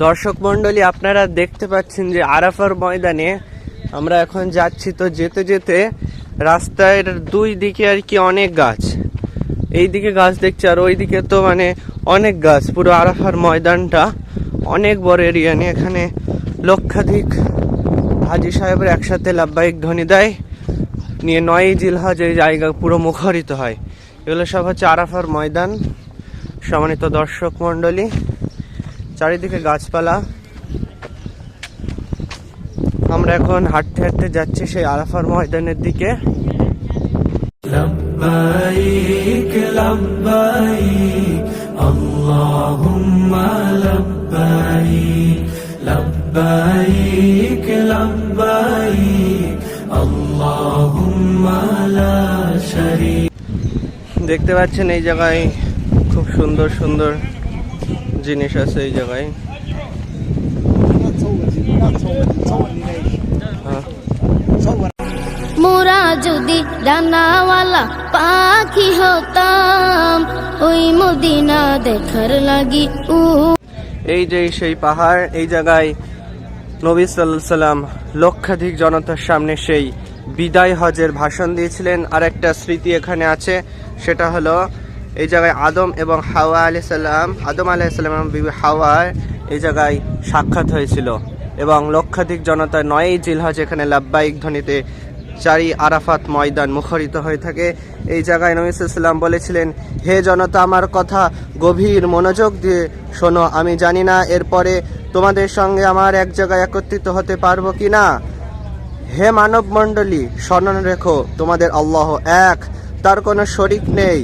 দর্শক মন্ডলী আপনারা দেখতে পাচ্ছেন যে আরাফার ময়দানে আমরা এখন যাচ্ছি। তো যেতে যেতে রাস্তার দুই দিকে আর কি অনেক গাছ। এই দিকে গাছ দেখছি আর ওই দিকে তো মানে অনেক গাছ। পুরো আরাফার ময়দানটা অনেক বড় এরিয়া নিয়ে। এখানে লক্ষাধিক হাজি সাহেবের একসাথে লাভবাহিক ধ্বনি দেয়। নিয়ে নয় জিলহাজ এই জায়গা পুরো মুখরিত হয়। এগুলো সব হচ্ছে আরাফার ময়দান। সম্মানিত দর্শক মণ্ডলী চারিদিকে গাছপালা আমরা এখন হাঁটতে হাঁটতে যাচ্ছি সেই আরাফার ময়দানের দিকে لبيك لبيك اللهم لبيك لبيك لبيك اللهم لا شريك দেখতে পাচ্ছেন এই জায়গায় খুব সুন্দর সুন্দর জিনিস আছে এই জায়গায়। মোরা যদি ডানাওয়ালা পাখি হতাম ওই মদিনা দেখার লাগি উ এই যে সেই পাহাড় এই জায়গায় নবী সাল্লাল্লাহু সাল্লাম লক্ষাধিক জনতার সামনে সেই বিদায় হজের ভাষণ দিয়েছিলেন আর একটা স্মৃতি এখানে আছে সেটা হলো এই জায়গায় আদম এবং হাওয়া আলি সাল্লাম আদম আলাহ সাল্লাম এবং বিবি হাওয়া, এই জায়গায় সাক্ষাৎ হয়েছিল। এবং লক্ষাধিক জনতা নয়ই জিলহজ এখানে লাভবাহিক ধ্বনিতে চারি আরাফাত ময়দান মুখরিত হয়ে থাকে। এই জায়গায় নবী সাল্লাম বলেছিলেন, হে জনতা, আমার কথা গভীর মনোযোগ দিয়ে শোনো। আমি জানি না এরপরে তোমাদের সঙ্গে আমার এক জায়গায় একত্রিত হতে পারব কি না হে মানব মণ্ডলী স্মরণ রেখো, তোমাদের আল্লাহ এক, তার কোনো শরিক নেই।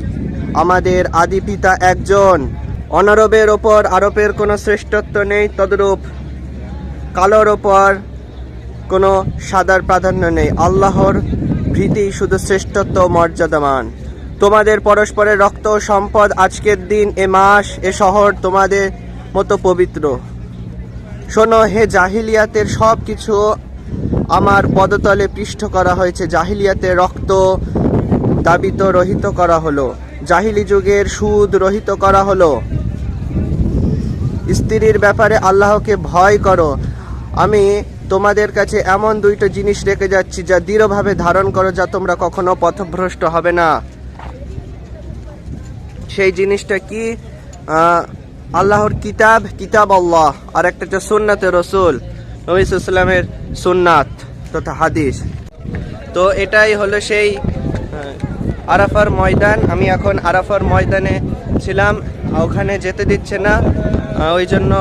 আমাদের আদি পিতা একজন। অনারবের ওপর আরবের কোনো শ্রেষ্ঠত্ব নেই, তদরূপ কালোর ওপর কোনো সাদার প্রাধান্য নেই। আল্লাহর ভীতি শুধু শ্রেষ্ঠত্ব মর্যাদামান। তোমাদের পরস্পরের রক্ত সম্পদ আজকের দিন, এ মাস, এ শহর তোমাদের মতো পবিত্র। শোনো, হে জাহিলিয়াতের সব কিছু আমার পদতলে পৃষ্ঠ করা হয়েছে। জাহিলিয়াতের রক্ত দাবিত রহিত করা হলো। জাহিলি যুগের সুদ রহিত করা হলো। স্ত্রীর ব্যাপারে আল্লাহকে ভয় করো। আমি তোমাদের কাছে এমন দুইটা জিনিস রেখে যাচ্ছি যা দৃঢ়ভাবে ধারণ করো যা তোমরা কখনো পথভ্রষ্ট হবে না। সেই জিনিসটা কি? আল্লাহর কিতাব কিতাব আল্লাহ, আর একটা হচ্ছে সুন্নাতে রসুল নবিসামের সুন্নাত, তথা হাদিস। তো এটাই হলো সেই আরাফার ময়দান, আমি এখন আরাফার ময়দানে ছিলাম, ওখানে যেতে দিচ্ছে না ওই জন্য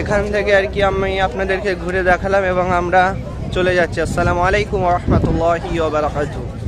এখান থেকে আর কি আমি আপনাদেরকে ঘুরে দেখালাম এবং আমরা চলে যাচ্ছি। আসসালামু আলাইকুম রহমতুল্লাহ বারাকাতুহ।